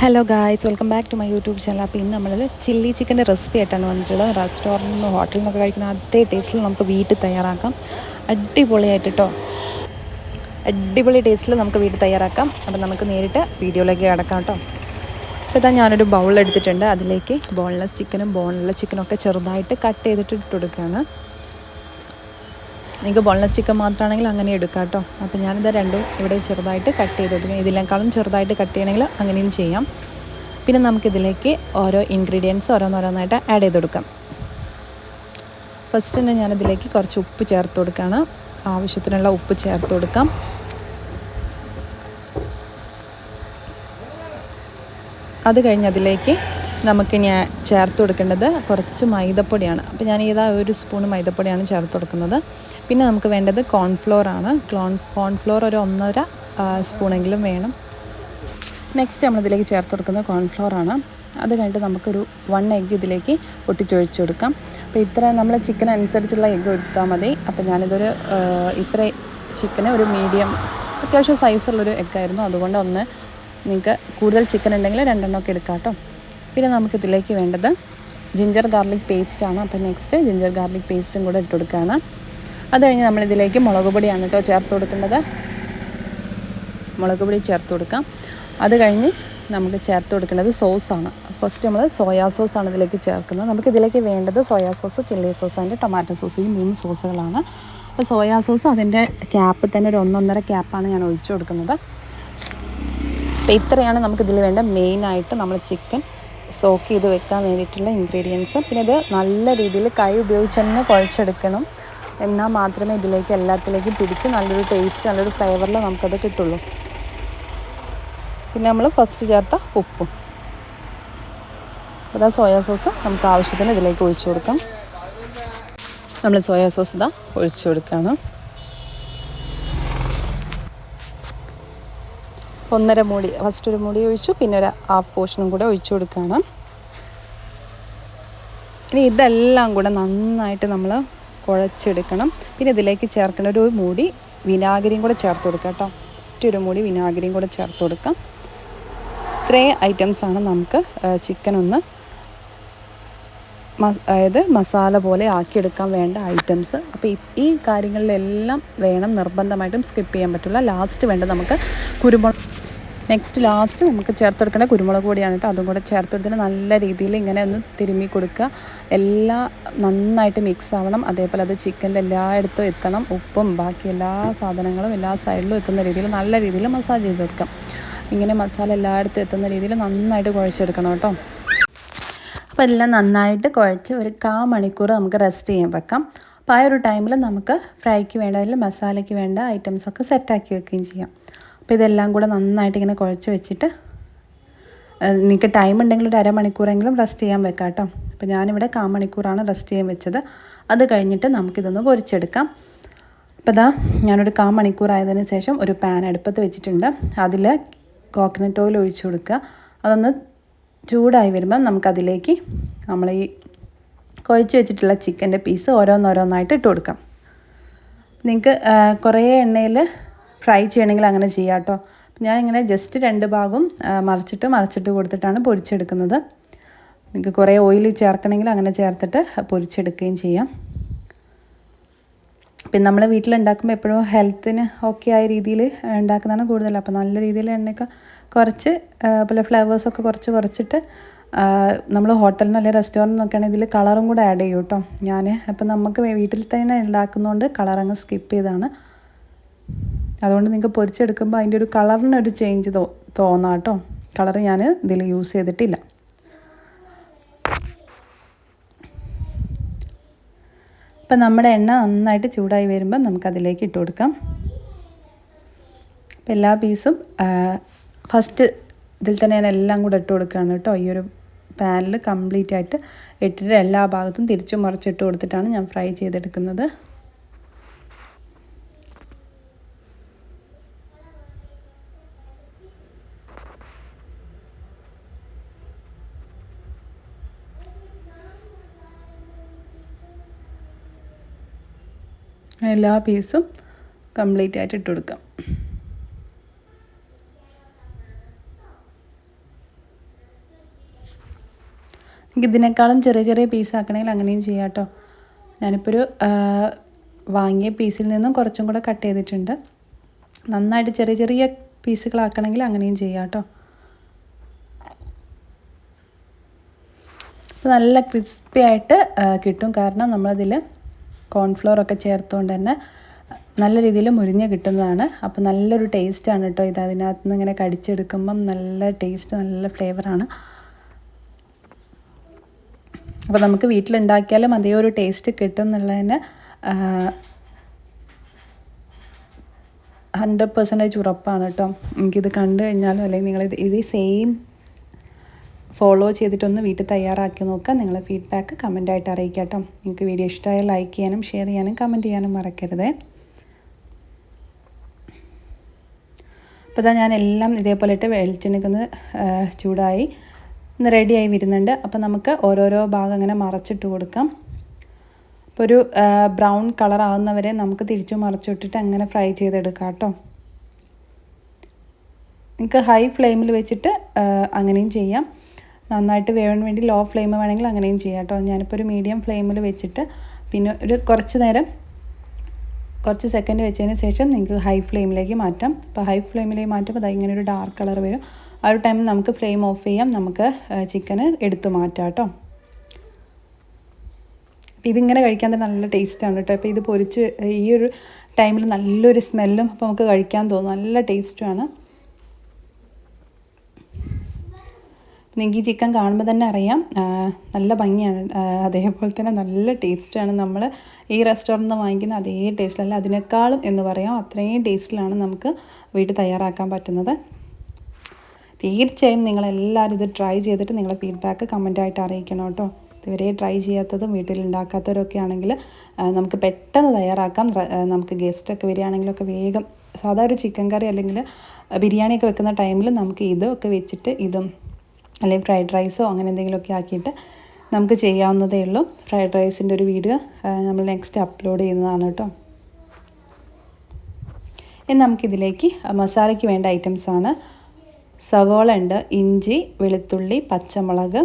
Hello guys welcome back to my YouTube channel അപ്പോൾ ഇന്ന് നമ്മൾ ചില്ലി ചിക്കന്റെ റെസിപ്പി ആയിട്ടാണ് വന്നിട്ടുള്ളത്. റെസ്റ്റോറന്റിൽ നിന്ന് ഹോട്ടലിൽ നിന്നൊക്കെ കഴിക്കുന്ന അതേ ടേസ്റ്റിൽ നമുക്ക് വീട്ടിൽ തയ്യാറാക്കാം. അടിപൊളിയായിട്ട് കേട്ടോ അടിപൊളി ടേസ്റ്റിൽ നമുക്ക് വീട്ടിൽ തയ്യാറാക്കാം. അപ്പോൾ നമുക്ക് നേരിട്ട് വീഡിയോയിലേക്ക് കിടക്കാം കേട്ടോ ഇപ്പോൾ ഇതാ ഞാനൊരു ബൗൾ എടുത്തിട്ടുണ്ട്. അതിലേക്ക് ബോൺലെസ് ചിക്കനും ബോൺലെസ് ചിക്കനും ഒക്കെ ചെറുതായിട്ട് കട്ട് ചെയ്തിട്ട് ഇട്ട് കൊടുക്കുകയാണ്. നിങ്ങൾക്ക് ബോൺലെസ് ചിക്കൻ മാത്രമാണെങ്കിൽ അങ്ങനെ എടുക്കാം കേട്ടോ അപ്പോൾ ഞാനിത് രണ്ടും ഇവിടെ ചെറുതായിട്ട് കട്ട് ചെയ്ത് കൊടുക്കും. ഇതിനേക്കാളും ചെറുതായിട്ട് കട്ട് ചെയ്യണമെങ്കിൽ അങ്ങനെയും ചെയ്യാം. പിന്നെ നമുക്കിതിലേക്ക് ഓരോ ഇൻഗ്രീഡിയൻസ് ഓരോന്നോരോന്നായിട്ട് ആഡ് ചെയ്ത് കൊടുക്കാം. ഫസ്റ്റ് തന്നെ ഞാനിതിലേക്ക് കുറച്ച് ഉപ്പ് ചേർത്ത് കൊടുക്കുകയാണ് ആവശ്യത്തിനുള്ള ഉപ്പ് ചേർത്ത് കൊടുക്കാം. അത് കഴിഞ്ഞ് അതിലേക്ക് നമുക്ക് ഞാൻ ചേർത്ത് കൊടുക്കേണ്ടത് കുറച്ച് മൈദപ്പൊടിയാണ്. അപ്പോൾ ഞാൻ ഇതാ ഒരു സ്പൂൺ മൈദപ്പൊടിയാണ് ചേർത്ത് കൊടുക്കുന്നത്. പിന്നെ നമുക്ക് വേണ്ടത് കോൺഫ്ലോർ ആണ്. ക്ലോൺ കോൺഫ്ലോർ ഒരു ഒന്നര സ്പൂണെങ്കിലും വേണം. നെക്സ്റ്റ് നമ്മളിതിലേക്ക് ചേർത്ത് കൊടുക്കുന്നത് കോൺഫ്ലോർ ആണ്. അത് കഴിഞ്ഞിട്ട് നമുക്കൊരു വൺ എഗ്ഗ് ഇതിലേക്ക് പൊട്ടിച്ചൊഴിച്ച് കൊടുക്കാം. അപ്പോൾ ഇത്ര നമ്മൾ ചിക്കൻ അനുസരിച്ചുള്ള എഗ്ഗ് എടുത്താൽ മതി. അപ്പോൾ ഞാനിതൊരു ഇത്ര ചിക്കന് ഒരു മീഡിയം അത്യാവശ്യം സൈസുള്ളൊരു എഗ്ഗായിരുന്നു അതുകൊണ്ട് ഒന്ന് നിങ്ങൾക്ക് കൂടുതൽ ചിക്കൻ ഉണ്ടെങ്കിൽ രണ്ടെണ്ണമൊക്കെ എടുക്കാം കേട്ടോ പിന്നെ നമുക്കിതിലേക്ക് വേണ്ടത് ജിഞ്ചർ ഗാർലിക് പേസ്റ്റാണ് അപ്പോൾ നെക്സ്റ്റ് ജിഞ്ചർ ഗാർലിക് പേസ്റ്റും കൂടെ ഇട്ട് കൊടുക്കുകയാണ്. അത് കഴിഞ്ഞ് നമ്മളിതിലേക്ക് മുളക് പൊടിയാണ് കേട്ടോ ചേർത്ത് കൊടുക്കേണ്ടത്. മുളക് പൊടി ചേർത്ത് കൊടുക്കാം. അത് കഴിഞ്ഞ് നമുക്ക് ചേർത്ത് കൊടുക്കേണ്ടത് സോസാണ്. ഫസ്റ്റ് നമ്മൾ സോയാ സോസാണ് ഇതിലേക്ക് ചേർക്കുന്നത്. നമുക്ക് ഇതിലേക്ക് വേണ്ടത് soya sauce chilli sauce and tomato sauce. ഈ മൂന്ന് സോസുകളാണ്. അപ്പോൾ സോയാ സോസ് അതിന്റെ ക്യാപ്പ് തന്നെ ഒരു ഒന്നൊന്നര ക്യാപ്പാണ് ഞാൻ ഒഴിച്ചു കൊടുക്കുന്നത്. അപ്പോൾ ഇത്രയാണ് നമുക്കിതിൽ വേണ്ട മെയിനായിട്ട് നമ്മൾ ചിക്കൻ സോക്ക് ചെയ്ത് വെക്കാൻ വേണ്ടിയിട്ടുള്ള ഇൻഗ്രീഡിയൻസ് പിന്നെ ഇത് നല്ല രീതിയിൽ കൈ ഉപയോഗിച്ച് തന്നെ കുഴച്ചെടുക്കണം. എന്നാൽ മാത്രമേ ഇതിലേക്ക് എല്ലാത്തിലേക്കും പിടിച്ച് നല്ലൊരു ടേസ്റ്റ് നല്ലൊരു ഫ്ലേവറിൽ നമുക്കത് കിട്ടുള്ളൂ. പിന്നെ നമ്മൾ ഫസ്റ്റ് ചേർത്ത ഉപ്പും. അപ്പോൾ സോയാ സോസ് നമുക്ക് ആവശ്യത്തിന് ഇതിലേക്ക് ഒഴിച്ചു കൊടുക്കാം. നമ്മൾ സോയാ സോസ് ഇതാ ഒഴിച്ചു കൊടുക്കുകയാണ് ഒന്നര മൂടി ഫസ്റ്റ് ഒരു മൂടി ഒഴിച്ചു പിന്നെ ഒരു ഹാഫ് പോർഷനും കൂടെ ഒഴിച്ചു കൊടുക്കുകയാണ് ഇനി ഇതെല്ലാം കൂടെ നന്നായിട്ട് നമ്മൾ കുഴച്ചെടുക്കണം. പിന്നെ ഇതിലേക്ക് ചേർക്കേണ്ട ഒരു മൂടി വിനാഗിരിയും കൂടെ ചേർത്ത് കൊടുക്കാം കേട്ടോ. ഒറ്റൊരു മൂടി വിനാഗിരിയും കൂടെ ചേർത്ത് കൊടുക്കാം. ഇത്രയും ഐറ്റംസാണ് നമുക്ക് ചിക്കൻ ഒന്ന് അതായത് മസാല പോലെ ആക്കിയെടുക്കാൻ വേണ്ട ഐറ്റംസ് അപ്പോൾ ഈ കാര്യങ്ങളിലെല്ലാം വേണം നിർബന്ധമായിട്ടും സ്കിപ്പ് ചെയ്യാൻ പറ്റില്ല ലാസ്റ്റ് വേണ്ട നമുക്ക് കുരുമുളക് നെക്സ്റ്റ് ലാസ്റ്റ് നമുക്ക് ചേർത്ത് കൊടുക്കേണ്ട കുരുമുളക് പൊടിയാണ് കേട്ടോ. അതും കൂടെ ചേർത്ത് കൊടുത്തിട്ട് നല്ല രീതിയിൽ ഇങ്ങനെ ഒന്ന് തിരുമ്മി കൊടുക്കുക. എല്ലാം നന്നായിട്ട് മിക്സ് ആവണം. അതേപോലെ അത് ചിക്കന്റെ എല്ലായിടത്തും എത്തണം. ഉപ്പും ബാക്കി എല്ലാ സാധനങ്ങളും എല്ലാ സൈഡിലും എത്തുന്ന രീതിയിൽ നല്ല രീതിയിൽ മസാജ് ചെയ്ത് കൊടുക്കാം. ഇങ്ങനെ മസാല എല്ലായിടത്തും എത്തുന്ന രീതിയിൽ നന്നായിട്ട് കുഴച്ചെടുക്കണം കേട്ടോ. അപ്പോൾ എല്ലാം നന്നായിട്ട് കുഴച്ച് ഒരു കാ മണിക്കൂർ നമുക്ക് റെസ്റ്റ് ചെയ്യാൻ വെക്കാം. അപ്പോൾ ആ ഒരു ടൈമിൽ നമുക്ക് ഫ്രൈക്ക് വേണ്ട അല്ലെങ്കിൽ മസാലയ്ക്ക് വേണ്ട ഐറ്റംസൊക്കെ സെറ്റാക്കി വെക്കുകയും ചെയ്യാം. അപ്പോൾ ഇതെല്ലാം കൂടെ നന്നായിട്ട് ഇങ്ങനെ കുഴച്ച് വെച്ചിട്ട് നിങ്ങൾക്ക് ടൈം ഉണ്ടെങ്കിൽ ഒരു അരമണിക്കൂറെങ്കിലും റെസ്റ്റ് ചെയ്യാൻ വെക്കാം കേട്ടോ അപ്പോൾ ഞാനിവിടെ കാ മണിക്കൂറാണ് റെസ്റ്റ് ചെയ്യാൻ വെച്ചത്. അത് കഴിഞ്ഞിട്ട് നമുക്കിതൊന്ന് പൊരിച്ചെടുക്കാം. അപ്പോൾ ഇതാ ഞാനൊരു കാ മണിക്കൂറായതിന് ശേഷം ഒരു പാൻ അടുപ്പത്ത് വെച്ചിട്ടുണ്ട്. അതിൽ കോക്കനട്ട് ഓയിൽ ഒഴിച്ചു കൊടുക്കുക. അതൊന്ന് ചൂടായി വരുമ്പോൾ നമുക്കതിലേക്ക് നമ്മൾ ഈ കുഴച്ച് വെച്ചിട്ടുള്ള ചിക്കന്റെ പീസ് ഓരോന്നോരോന്നായിട്ട് ഇട്ട് കൊടുക്കാം. നിങ്ങൾക്ക് കുറേ എണ്ണയിൽ ഫ്രൈ ചെയ്യണമെങ്കിൽ അങ്ങനെ ചെയ്യാം കേട്ടോ. ഞാൻ ഇങ്ങനെ ജസ്റ്റ് രണ്ട് ഭാഗവും മറിച്ചിട്ട് മറിച്ചിട്ട് കൊടുത്തിട്ടാണ് പൊരിച്ചെടുക്കുന്നത്. നിങ്ങൾക്ക് കുറേ ഓയിൽ ചേർക്കണമെങ്കിൽ അങ്ങനെ ചേർത്തിട്ട് പൊരിച്ചെടുക്കുകയും ചെയ്യാം. പിന്നെ നമ്മൾ വീട്ടിലുണ്ടാക്കുമ്പോൾ എപ്പോഴും ഹെൽത്തിന് ഓക്കെ ആയ രീതിയിൽ ഉണ്ടാക്കുന്നതാണ് കൂടുതൽ. അപ്പോൾ നല്ല രീതിയിൽ എണ്ണയൊക്കെ കുറച്ച് പല ഫ്ലേവേഴ്സൊക്കെ കുറച്ച് കുറച്ചിട്ട് നമ്മൾ ഹോട്ടലിൽ അല്ലെങ്കിൽ റെസ്റ്റോറന്റ് നോക്കുകയാണെങ്കിൽ ഇതിൽ കളറും കൂടെ ആഡ് ചെയ്യും കേട്ടോ ഞാൻ അപ്പം നമുക്ക് വീട്ടിൽ തന്നെ ഉണ്ടാക്കുന്നതുകൊണ്ട് കളർ അങ്ങ് സ്കിപ്പ് ചെയ്താണ്. അതുകൊണ്ട് നിങ്ങൾക്ക് പൊരിച്ചെടുക്കുമ്പോൾ അതിന്റെ ഒരു കളറിനൊരു ചേഞ്ച് തോ തോന്നാം കേട്ടോ. കളർ ഞാൻ ഇതിൽ യൂസ് ചെയ്തിട്ടില്ല. അപ്പം നമ്മുടെ എണ്ണ നന്നായിട്ട് ചൂടായി വരുമ്പോൾ നമുക്കതിലേക്ക് ഇട്ട് കൊടുക്കാം. അപ്പം എല്ലാ പീസും ഫസ്റ്റ് ഇതിൽ തന്നെ ഞാൻ എല്ലാം കൂടെ ഇട്ട് കൊടുക്കുകയാണ് കേട്ടോ. ഈ ഒരു പാനിൽ കംപ്ലീറ്റ് ആയിട്ട് ഇട്ടിട്ട് എല്ലാ ഭാഗത്തും തിരിച്ചു മറിച്ചിട്ട് കൊടുത്തിട്ടാണ് ഞാൻ ഫ്രൈ ചെയ്തെടുക്കുന്നത്. എല്ലാ പീസും കംപ്ലീറ്റ് ആയിട്ട് ഇട്ട് കൊടുക്കാം. എനിക്ക് ഇതിനേക്കാളും ചെറിയ ചെറിയ പീസ് ആക്കണമെങ്കിൽ അങ്ങനെയും ചെയ്യാം കേട്ടോ. ഞാനിപ്പോൾ ഒരു വാങ്ങിയ പീസിൽ നിന്നും കുറച്ചും കൂടെ കട്ട് ചെയ്തിട്ടുണ്ട്. നന്നായിട്ട് ചെറിയ ചെറിയ പീസുകളാക്കണമെങ്കിൽ അങ്ങനെയും ചെയ്യാം കേട്ടോ. നല്ല ക്രിസ്പി ആയിട്ട് കിട്ടും. കാരണം നമ്മളതിൽ കോൺഫ്ലോർ ഒക്കെ ചേർത്തുകൊണ്ട് തന്നെ നല്ല രീതിയിൽ മുരിഞ്ഞ് കിട്ടുന്നതാണ്. അപ്പോൾ നല്ലൊരു ടേസ്റ്റാണ് കേട്ടോ ഇത്. അതിനകത്ത് നിന്ന് ഇങ്ങനെ കടിച്ചെടുക്കുമ്പം നല്ല ടേസ്റ്റ് നല്ല ഫ്ലേവറാണ് അപ്പോൾ നമുക്ക് വീട്ടിലുണ്ടാക്കിയാലും അതേ ഒരു ടേസ്റ്റ് കിട്ടും എന്നുള്ളതിന് ഹൺഡ്രഡ് പെർസെന്റേജ് ഉറപ്പാണ് കേട്ടോ എനിക്കിത് കണ്ടു കഴിഞ്ഞാലും അല്ലെങ്കിൽ നിങ്ങളിത് ഇത് സെയിം ഫോളോ ചെയ്തിട്ടൊന്ന് വീട്ടിൽ തയ്യാറാക്കി നോക്കുക. നിങ്ങളെ ഫീഡ്ബാക്ക് കമന്റായിട്ട് അറിയിക്കാം കേട്ടോ. നിങ്ങൾക്ക് വീഡിയോ ഇഷ്ടമായാൽ ലൈക്ക് ചെയ്യാനും ഷെയർ ചെയ്യാനും കമന്റ് ചെയ്യാനും മറക്കരുത്. അപ്പോൾ ഇതാ ഞാൻ എല്ലാം ഇതേപോലെ ഇട്ട് വെളിച്ചെണ്ണക്കൊന്ന് ചൂടായി ഒന്ന് റെഡിയായി വരുന്നുണ്ട്. അപ്പോൾ നമുക്ക് ഓരോരോ ഭാഗം അങ്ങനെ മറച്ചിട്ട് കൊടുക്കാം. അപ്പോൾ ഒരു ബ്രൗൺ കളർ ആവുന്നവരെ നമുക്ക് തിരിച്ചു മറച്ചിട്ടിട്ട് അങ്ങനെ ഫ്രൈ ചെയ്തെടുക്കാം കേട്ടോ. നിങ്ങൾക്ക് ഹൈ ഫ്ലെയിമിൽ വെച്ചിട്ട് അങ്ങനെയും ചെയ്യാം. നന്നായിട്ട് വേവാൻ വേണ്ടി ലോ ഫ്ലെയിം വേണമെങ്കിൽ അങ്ങനെയും ചെയ്യാം കേട്ടോ. ഞാനിപ്പോൾ ഒരു മീഡിയം ഫ്ലെയിമിൽ വെച്ചിട്ട് പിന്നെ ഒരു കുറച്ച് നേരം കുറച്ച് സെക്കൻഡ് വെച്ചതിന് ശേഷം നിങ്ങൾക്ക് ഹൈ ഫ്ലെയിമിലേക്ക് മാറ്റാം. അപ്പോൾ ഹൈ ഫ്ലെയിമിലേക്ക് മാറ്റുമ്പോൾ അത് ഇങ്ങനെ ഒരു ഡാർക്ക് കളർ വരും. ആ ഒരു ടൈമിൽ നമുക്ക് ഫ്ലെയിം ഓഫ് ചെയ്യാം. നമുക്ക് ചിക്കന് എടുത്ത് മാറ്റാം കേട്ടോ. അപ്പോൾ ഇതിങ്ങനെ കഴിക്കാൻ തന്നെ നല്ല ടേസ്റ്റാണ് കേട്ടോ. അപ്പോൾ ഇത് പൊരിച്ച് ഈ ഒരു ടൈമിൽ നല്ലൊരു സ്മെല്ലും അപ്പോൾ നമുക്ക് കഴിക്കാൻ തോന്നും. നല്ല ടേസ്റ്റുമാണ് നിങ്ങൾക്ക് ചിക്കൻ കാണുമ്പോൾ തന്നെ അറിയാം. നല്ല ഭംഗിയാണ്. അതേപോലെ തന്നെ നല്ല ടേസ്റ്റാണ് നമ്മൾ ഈ റെസ്റ്റോറന്റിൽ നിന്ന് വാങ്ങിക്കുന്ന അതേ ടേസ്റ്റിലല്ല അതിനേക്കാളും എന്ന് പറയാം അത്രയും ടേസ്റ്റിലാണ് നമുക്ക് വീട്ടിൽ തയ്യാറാക്കാൻ പറ്റുന്നത്. തീർച്ചയായും നിങ്ങളെല്ലാവരും ഇത് ട്രൈ ചെയ്തിട്ട് നിങ്ങളെ ഫീഡ്ബാക്ക് കമന്റായിട്ട് അറിയിക്കണം കേട്ടോ. ഇതുവരെ ട്രൈ ചെയ്യാത്തതും വീട്ടിൽ ഉണ്ടാക്കാത്തവരൊക്കെ ആണെങ്കിൽ നമുക്ക് പെട്ടെന്ന് തയ്യാറാക്കാം. നമുക്ക് ഗസ്റ്റൊക്കെ വരികയാണെങ്കിലൊക്കെ വേഗം സാധാ ഒരു ചിക്കൻ കറി അല്ലെങ്കിൽ ബിരിയാണിയൊക്കെ വെക്കുന്ന ടൈമിൽ നമുക്ക് ഇതൊക്കെ വെച്ചിട്ട് ഇതും അല്ലെങ്കിൽ ഫ്രൈഡ് റൈസോ അങ്ങനെ എന്തെങ്കിലുമൊക്കെ ആക്കിയിട്ട് നമുക്ക് ചെയ്യാവുന്നതേ ഉള്ളൂ. ഫ്രൈഡ് റൈസിന്റെ ഒരു വീഡിയോ നമ്മൾ നെക്സ്റ്റ് അപ്ലോഡ് ചെയ്യുന്നതാണ് കേട്ടോ. ഇനി നമുക്കിതിലേക്ക് മസാലയ്ക്ക് വേണ്ട ഐറ്റംസാണ്. സവോള ഉണ്ട് ഇഞ്ചി വെളുത്തുള്ളി പച്ചമുളക്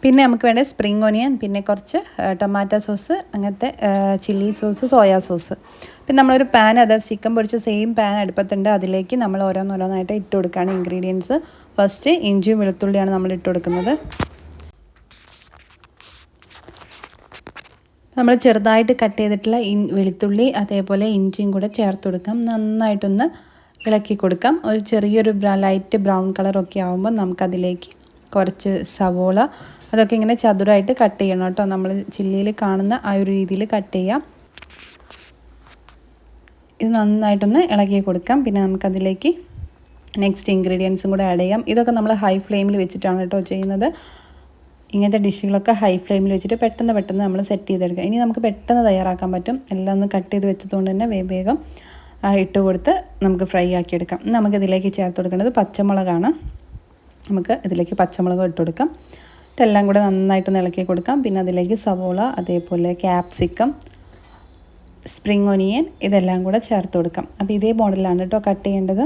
പിന്നെ നമുക്ക് വേണ്ട സ്പ്രിംഗ് ഓണിയൻ പിന്നെ കുറച്ച് ടൊമാറ്റോ സോസ് അങ്ങനത്തെ ചില്ലി സോസ് സോയാ സോസ് പിന്നെ നമ്മളൊരു പാൻ അത് ചിക്കൻ പൊരിച്ച സെയിം പാൻ അടുപ്പത്തുണ്ട്. അതിലേക്ക് നമ്മൾ ഓരോന്നോരോന്നായിട്ട് ഇട്ട് കൊടുക്കുകയാണ് ഇൻഗ്രീഡിയൻസ് ഫസ്റ്റ് ഇഞ്ചിയും വെളുത്തുള്ളിയാണ് നമ്മൾ ഇട്ട് കൊടുക്കുന്നത്. നമ്മൾ ചെറുതായിട്ട് കട്ട് ചെയ്തിട്ടുള്ള ഇൻ വെളുത്തുള്ളി അതേപോലെ ഇഞ്ചിയും കൂടെ ചേർത്ത് കൊടുക്കാം. നന്നായിട്ടൊന്ന് ഇളക്കി കൊടുക്കാം. ഒരു ചെറിയൊരു ലൈറ്റ് ബ്രൗൺ കളറൊക്കെ ആകുമ്പോൾ നമുക്കതിലേക്ക് കുറച്ച് സവോള അതൊക്കെ ഇങ്ങനെ ചതുരായിട്ട് കട്ട് ചെയ്യണം കേട്ടോ. നമ്മൾ ചില്ലിയിൽ കാണുന്ന ആ ഒരു രീതിയിൽ കട്ട് ചെയ്യാം. ഇത് നന്നായിട്ടൊന്ന് ഇളക്കി കൊടുക്കാം. പിന്നെ നമുക്കതിലേക്ക് നെക്സ്റ്റ് ഇൻഗ്രീഡിയൻസും കൂടെ ആഡ് ചെയ്യാം. ഇതൊക്കെ നമ്മൾ ഹൈ ഫ്ലെയിമിൽ വെച്ചിട്ടാണ് കേട്ടോ ചെയ്യുന്നത്. ഇങ്ങനത്തെ ഡിഷുകളൊക്കെ ഹൈ ഫ്ലെയിമിൽ വെച്ചിട്ട് പെട്ടെന്ന് പെട്ടെന്ന് നമ്മൾ സെറ്റ് ചെയ്തെടുക്കുക ഇനി നമുക്ക് പെട്ടെന്ന് തയ്യാറാക്കാൻ പറ്റും. എല്ലാം ഒന്ന് കട്ട് ചെയ്ത് വെച്ചതുകൊണ്ട് തന്നെ വേഗം ഇട്ട് കൊടുത്ത് നമുക്ക് ഫ്രൈ ആക്കിയെടുക്കാം. നമുക്കിതിലേക്ക് ചേർത്ത് കൊടുക്കേണ്ടത് പച്ചമുളകാണ്. നമുക്ക് ഇതിലേക്ക് പച്ചമുളക് ഇട്ട് കൊടുക്കാം. ഇതെല്ലാം കൂടെ നന്നായിട്ട് ഇളക്കി കൊടുക്കാം. പിന്നെ അതിലേക്ക് സവോള അതേപോലെ ക്യാപ്സിക്കം സ്പ്രിങ് ഒനിയൻ ഇതെല്ലാം കൂടെ ചേർത്ത് കൊടുക്കാം. അപ്പോൾ ഇതേ മോഡലാണ് കേട്ടോ കട്ട് ചെയ്യേണ്ടത്.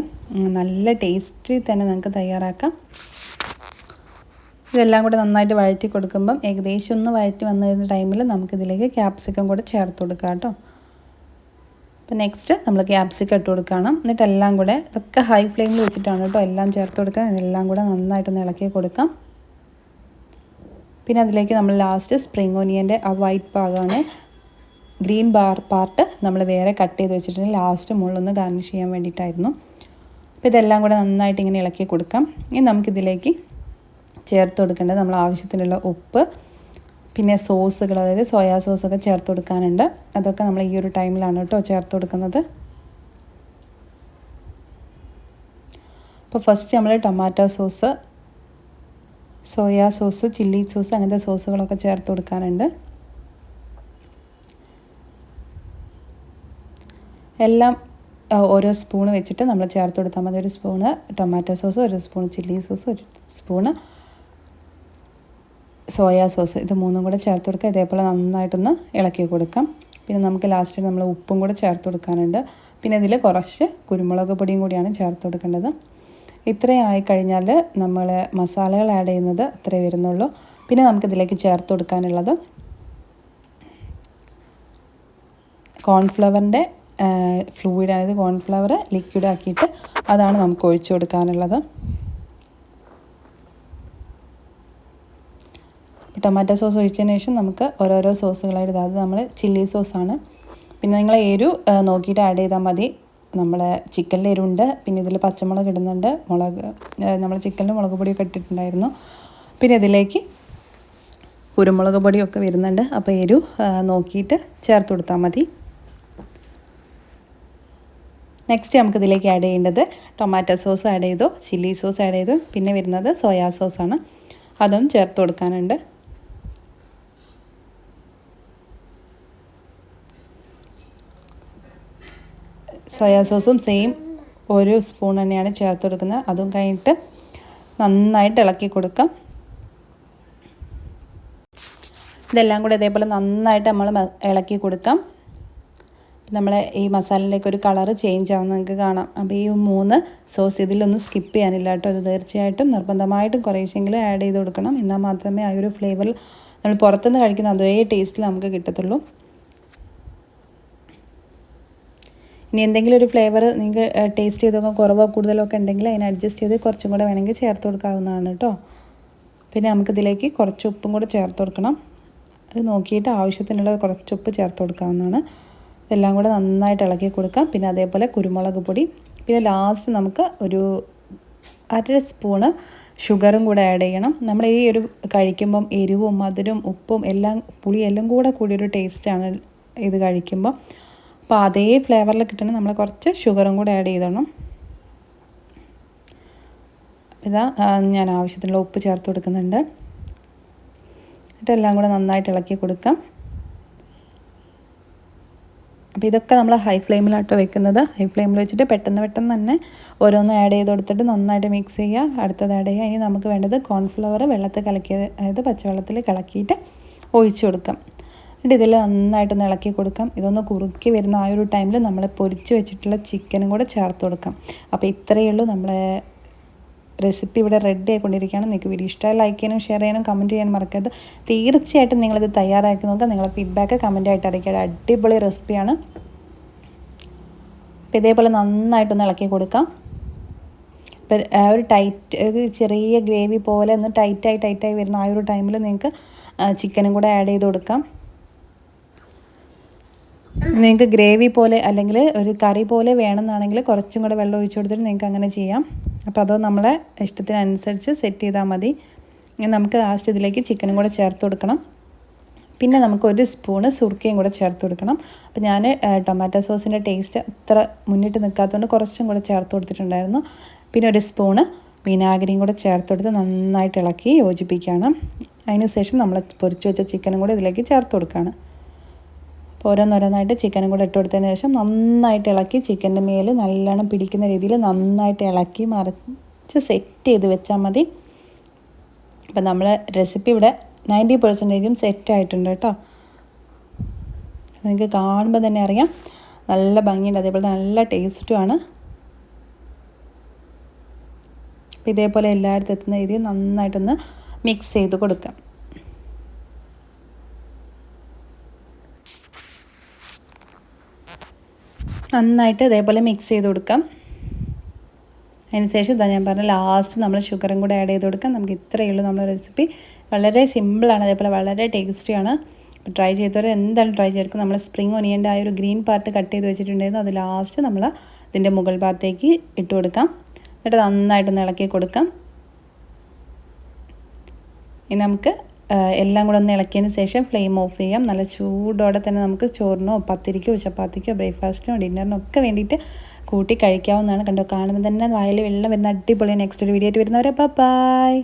നല്ല ടേസ്റ്റി തന്നെ നമുക്ക് തയ്യാറാക്കാം. ഇതെല്ലാം കൂടെ നന്നായിട്ട് വഴറ്റി കൊടുക്കുമ്പം ഏകദേശം ഒന്ന് വഴറ്റി വന്നു വരുന്ന ടൈമിൽ നമുക്കിതിലേക്ക് ക്യാപ്സിക്കം കൂടെ ചേർത്ത് കൊടുക്കാം കേട്ടോ. അപ്പോൾ നെക്സ്റ്റ് നമ്മൾ ക്യാപ്സിക്കം ഇട്ട് കൊടുക്കണം. എന്നിട്ട് എല്ലാം കൂടെ ഇതൊക്കെ ഹൈ ഫ്ലെയിമിൽ വെച്ചിട്ടാണ് കേട്ടോ എല്ലാം ചേർത്ത് കൊടുക്കാം ഇതെല്ലാം കൂടെ നന്നായിട്ടൊന്ന് ഇളക്കി കൊടുക്കാം. പിന്നെ അതിലേക്ക് നമ്മൾ ലാസ്റ്റ് സ്പ്രിംഗ് ഒനിയന്റെ ആ വൈറ്റ് ഭാഗമാണ്. ഗ്രീൻ ബാർ പാർട്ട് നമ്മൾ വേറെ കട്ട് ചെയ്ത് വെച്ചിട്ടുണ്ട്. ലാസ്റ്റ് മുള്ളൊന്ന് ഗാർണിഷ് ചെയ്യാൻ വേണ്ടിയിട്ടായിരുന്നു. അപ്പോൾ ഇതെല്ലാം കൂടെ നന്നായിട്ട് ഇങ്ങനെ ഇളക്കി കൊടുക്കാം. ഇനി നമുക്കിതിലേക്ക് ചേർത്ത് കൊടുക്കേണ്ടത് നമ്മൾ ആവശ്യത്തിനുള്ള ഉപ്പ് പിന്നെ സോസുകൾ അതായത് സോയാ സോസൊക്കെ ചേർത്ത് കൊടുക്കാനുണ്ട്. അതൊക്കെ നമ്മൾ ഈ ഒരു ടൈമിലാണ് കേട്ടോ ചേർത്ത് കൊടുക്കുന്നത്. അപ്പോൾ ഫസ്റ്റ് നമ്മൾ tomato sauce soya sauce chilli sauce അങ്ങനത്തെ സോസുകളൊക്കെ ചേർത്ത് കൊടുക്കാറുണ്ട്. എല്ലാം ഓരോ സ്പൂൺ വെച്ചിട്ട് നമ്മൾ ചേർത്ത് കൊടുത്താൽ മതി. ഒരു സ്പൂണ് ടൊമാറ്റോ സോസ് ഒരു സ്പൂൺ ചില്ലി സോസ് ഒരു സ്പൂണ് സോയാ സോസ്. ഇത് മൂന്നും കൂടെ ചേർത്ത് കൊടുക്കുക. ഇതേപോലെ നന്നായിട്ടൊന്ന് ഇളക്കി കൊടുക്കാം. പിന്നെ നമുക്ക് ലാസ്റ്റ് നമ്മൾ ഉപ്പും കൂടെ ചേർത്ത് കൊടുക്കാനുണ്ട്. പിന്നെ ഇതിൽ കുറച്ച് കുരുമുളക് പൊടിയും കൂടിയാണ് ചേർത്ത് കൊടുക്കേണ്ടത്. ഇത്രയും ആയിക്കഴിഞ്ഞാൽ നമ്മൾ മസാലകൾ ആഡ് ചെയ്യുന്നത് അത്രേ വരുന്നുള്ളൂ. പിന്നെ നമുക്കിതിലേക്ക് ചേർത്ത് കൊടുക്കാനുള്ളത് കോൺഫ്ലവറിന്റെ ഫ്ലൂയിഡ് അതായത് കോൺഫ്ലവർ ലിക്വിഡ് ആക്കിയിട്ട് അതാണ് നമുക്ക് ഒഴിച്ചു കൊടുക്കാനുള്ളത്. ടൊമാറ്റോ സോസ് ഒഴിച്ചതിന് ശേഷം നമുക്ക് ഓരോരോ സോസുകളായിട്ട് അതായത് നമ്മൾ ചില്ലി സോസാണ് പിന്നെ നിങ്ങൾ എരു നോക്കിയിട്ട് ആഡ് ചെയ്താൽ മതി. നമ്മൾ ചിക്കനിൽ എരുണ്ട് പിന്നെ ഇതിൽ പച്ചമുളക് ഇടുന്നുണ്ട്. മുളക് നമ്മൾ ചിക്കനിൽ മുളക് പൊടിയൊക്കെ ഇട്ടിട്ടുണ്ടായിരുന്നു. പിന്നെ ഇതിലേക്ക് കുരുമുളക് പൊടിയൊക്കെ വരുന്നുണ്ട്. അപ്പോൾ എരു നോക്കിയിട്ട് ചേർത്ത് കൊടുത്താൽ മതി. നെക്സ്റ്റ് നമുക്ക് ഇതിലേക്ക് ആഡ് ചെയ്യേണ്ടത് ടൊമാറ്റോ സോസ് ആഡ് ചെയ്തു ചില്ലി സോസ് ആഡ് ചെയ്തു. പിന്നെ വരുന്നത് സോയാ സോസാണ് അതും ചേർത്ത് കൊടുക്കാനുണ്ട്. സോയാ സോസും സെയിം ഒരു സ്പൂൺ തന്നെയാണ് ചേർത്ത് കൊടുക്കുന്നത് അതും കഴിഞ്ഞിട്ട് നന്നായിട്ട് ഇളക്കി കൊടുക്കാം. ഇതെല്ലാം കൂടെ ഇതേപോലെ നന്നായിട്ട് നമ്മൾ ഇളക്കി കൊടുക്കാം. നമ്മളെ ഈ മസാലയിലേക്ക് ഒരു കളറ് ചേഞ്ച് ആവുന്ന നിങ്ങൾക്ക് കാണാം. അപ്പോൾ ഈ മൂന്ന് സോസ് ഇതിലൊന്നും സ്കിപ്പ് ചെയ്യാനില്ല കേട്ടോ. ഇത് തീർച്ചയായിട്ടും നിർബന്ധമായിട്ടും കുറേശ്ശെങ്കിലും ആഡ് ചെയ്ത് കൊടുക്കണം. എന്നാൽ മാത്രമേ ആ ഒരു ഫ്ലേവറിൽ നമ്മൾ പുറത്തുനിന്ന് കഴിക്കുന്ന അതേ ടേസ്റ്റിൽ നമുക്ക് കിട്ടത്തുള്ളൂ. ഇനി എന്തെങ്കിലും ഒരു ഫ്ലേവർ നിങ്ങൾക്ക് ടേസ്റ്റ് ചെയ്തൊക്കെ കുറവോ കൂടുതലോ ഒക്കെ ഉണ്ടെങ്കിൽ അതിന് അഡ്ജസ്റ്റ് ചെയ്ത് കുറച്ചും കൂടെ വേണമെങ്കിൽ ചേർത്ത് കൊടുക്കാവുന്നതാണ് കേട്ടോ പിന്നെ നമുക്കിതിലേക്ക് കുറച്ച് ഉപ്പും കൂടെ ചേർത്ത് കൊടുക്കണം. അത് നോക്കിയിട്ട് ആവശ്യത്തിനുള്ള കുറച്ച് ഉപ്പ് ചേർത്ത് കൊടുക്കാവുന്നതാണ്. ഇതെല്ലാം കൂടെ നന്നായിട്ട് ഇളക്കി കൊടുക്കാം. പിന്നെ അതേപോലെ കുരുമുളക് പൊടി. പിന്നെ ലാസ്റ്റ് നമുക്ക് ഒരു അര സ്പൂണ് ഷുഗറും കൂടെ ആഡ് ചെയ്യണം. നമ്മൾ ഈ ഒരു കഴിക്കുമ്പം എരിവും മധുരവും ഉപ്പും എല്ലാം പുളി എല്ലാം കൂടെ കൂടിയൊരു ടേസ്റ്റാണ് ഇത് കഴിക്കുമ്പോൾ അപ്പോൾ അതേ ഫ്ലേവറിൽ കിട്ടണം നമ്മൾ കുറച്ച് ഷുഗറും കൂടെ ആഡ് ചെയ്തോണം. ഇതാ ഞാൻ ആവശ്യത്തിനുള്ള ഉപ്പ് ചേർത്ത് കൊടുക്കുന്നുണ്ട്. എന്നിട്ടെല്ലാം കൂടെ നന്നായിട്ട് ഇളക്കി കൊടുക്കാം. അപ്പോൾ ഇതൊക്കെ നമ്മൾ ഹൈ ഫ്ലെയിമിലാട്ടോ വെക്കുന്നത്. ഹൈ ഫ്ലെയിമിൽ വെച്ചിട്ട് പെട്ടെന്ന് പെട്ടെന്ന് തന്നെ ഓരോന്ന് ആഡ് ചെയ്ത് കൊടുത്തിട്ട് നന്നായിട്ട് മിക്സ് ചെയ്യുക. അടുത്തത് ആഡ് ചെയ്യുക. ഇനി നമുക്ക് വേണ്ടത് കോൺഫ്ലവർ വെള്ളത്തിൽ കലക്കിയത് അതായത് പച്ചവെള്ളത്തിൽ കലക്കിയിട്ട് ഒഴിച്ചു കൊടുക്കാം. എന്നിട്ട് ഇതിൽ നന്നായിട്ടൊന്ന് ഇളക്കി കൊടുക്കാം. ഇതൊന്ന് കുറുക്കി വരുന്ന ആ ഒരു ടൈമിൽ നമ്മൾ പൊരിച്ച് വെച്ചിട്ടുള്ള ചിക്കനും കൂടെ ചേർത്ത് കൊടുക്കാം. അപ്പോൾ ഇത്രയേ ഉള്ളൂ നമ്മളെ റെസിപ്പി ഇവിടെ റെഡി ആയിക്കൊണ്ടിരിക്കുകയാണ്. നിങ്ങൾക്ക് വീഡിയോ ഇഷ്ടമായി ലൈക്ക് ചെയ്യാനും ഷെയർ ചെയ്യാനും കമന്റ് ചെയ്യാനും മറക്കരുത്. തീർച്ചയായിട്ടും നിങ്ങളിത് തയ്യാറാക്കി നോക്കുക. നിങ്ങളെ ഫീഡ്ബാക്ക് കമന്റായിട്ട് അറിയിക്കുക. അടിപൊളി റെസിപ്പിയാണ് അപ്പോൾ ഇതേപോലെ നന്നായിട്ടൊന്ന് ഇളക്കി കൊടുക്കാം. ഇപ്പം ആ ഒരു ടൈറ്റ് ഒരു ചെറിയ ഗ്രേവി പോലെ ഒന്ന് ടൈറ്റായി ടൈറ്റായി വരുന്ന ആ ഒരു ടൈമിൽ നിങ്ങൾക്ക് ചിക്കനും കൂടെ ആഡ് ചെയ്ത് കൊടുക്കാം. നിങ്ങൾക്ക് ഗ്രേവി പോലെ അല്ലെങ്കിൽ ഒരു കറി പോലെ വേണമെന്നാണെങ്കിൽ കുറച്ചും കൂടെ വെള്ളം ഒഴിച്ചു കൊടുത്തിട്ട് നിങ്ങൾക്ക് അങ്ങനെ ചെയ്യാം. അപ്പോൾ അതോ നമ്മളെ ഇഷ്ടത്തിനനുസരിച്ച് സെറ്റ് ചെയ്താൽ മതി. നമുക്ക് ലാസ്റ്റ് ഇതിലേക്ക് ചിക്കനും കൂടെ ചേർത്ത് കൊടുക്കണം. പിന്നെ നമുക്ക് ഒരു സ്പൂണ് സുർക്കയും കൂടെ ചേർത്ത് കൊടുക്കണം. അപ്പോൾ ഞാൻ ടൊമാറ്റോ സോസിന്റെ ടേസ്റ്റ് അത്ര മുന്നിട്ട് നിൽക്കാത്തതുകൊണ്ട് കുറച്ചും കൂടെ ചേർത്ത് കൊടുത്തിട്ടുണ്ടായിരുന്നു. പിന്നെ ഒരു സ്പൂണ് വിനാഗിരിയും കൂടെ ചേർത്ത് കൊടുത്ത് നന്നായിട്ട് ഇളക്കി യോജിപ്പിക്കുകയാണ്. അതിന് ശേഷം നമ്മൾ പൊരിച്ചു വെച്ച ചിക്കനും കൂടെ ഇതിലേക്ക് ചേർത്ത് കൊടുക്കുകയാണ്. ഓരോന്നോരോന്നായിട്ട് ചിക്കനും കൂടെ ഇട്ട് കൊടുത്തതിന് ശേഷം നന്നായിട്ട് ഇളക്കി ചിക്കന്റെ മേൽ നല്ലോണം പിടിക്കുന്ന രീതിയിൽ നന്നായിട്ട് ഇളക്കി മറിച്ച് സെറ്റ് ചെയ്ത് വെച്ചാൽ മതി. അപ്പം നമ്മൾ റെസിപ്പി ഇവിടെ നയന്റി പെർസെന്റേജും സെറ്റ് ആയിട്ടുണ്ട് കേട്ടോ. നിങ്ങൾക്ക് കാണുമ്പോൾ തന്നെ അറിയാം. നല്ല ഭംഗിയുണ്ട്. അതേപോലെ നല്ല ടേസ്റ്റുമാണ് ഇതേപോലെ എല്ലായിടത്തും എത്തുന്ന രീതിയിൽ നന്നായിട്ടൊന്ന് മിക്സ് ചെയ്ത് കൊടുക്കാം. നന്നായിട്ട് ഇതേപോലെ മിക്സ് ചെയ്ത് കൊടുക്കാം. അതിനുശേഷം ഇതാ ഞാൻ പറഞ്ഞ ലാസ്റ്റ് നമ്മൾ ഷുഗറും കൂടെ ആഡ് ചെയ്ത് കൊടുക്കാം. നമുക്ക് ഇത്രയേ ഉള്ളൂ നമ്മുടെ റെസിപ്പി വളരെ സിമ്പിളാണ് അതേപോലെ വളരെ ടേസ്റ്റിയാണ് അപ്പോൾ ട്രൈ ചെയ്തവർ എന്തായാലും ട്രൈ ചെയ്തെടുക്കും. നമ്മൾ സ്പ്രിങ് ഒനിയന്റെ ആ ഒരു ഗ്രീൻ പാർട്ട് കട്ട് ചെയ്ത് വെച്ചിട്ടുണ്ടായിരുന്നു. അത് ലാസ്റ്റ് നമ്മൾ ഇതിന്റെ മുകൾ ഭാഗത്തേക്ക് ഇട്ട് കൊടുക്കാം. എന്നിട്ട് നന്നായിട്ടൊന്ന് ഇളക്കി കൊടുക്കാം. ഇനി നമുക്ക് എല്ലാം കൂടെ ഒന്ന് ഇളക്കിയതിന് ശേഷം ഫ്ലെയിം ഓഫ് ചെയ്യാം. നല്ല ചൂടോടെ തന്നെ നമുക്ക് ചോറിനോ പത്തിരിക്കോ ചപ്പാത്തിക്കോ ബ്രേക്ക്ഫാസ്റ്റിനോ ഡിന്നറിനോ ഒക്കെ വേണ്ടിയിട്ട് കൂട്ടി കഴിക്കാവുന്നതാണ്. കണ്ടോ കാണുമ്പോൾ തന്നെ വായിൽ വെള്ളം വരുന്ന അടിപൊളി നെക്സ്റ്റ് ഒരു വീഡിയോ ആയിട്ട് വരുന്നവരെ ബൈ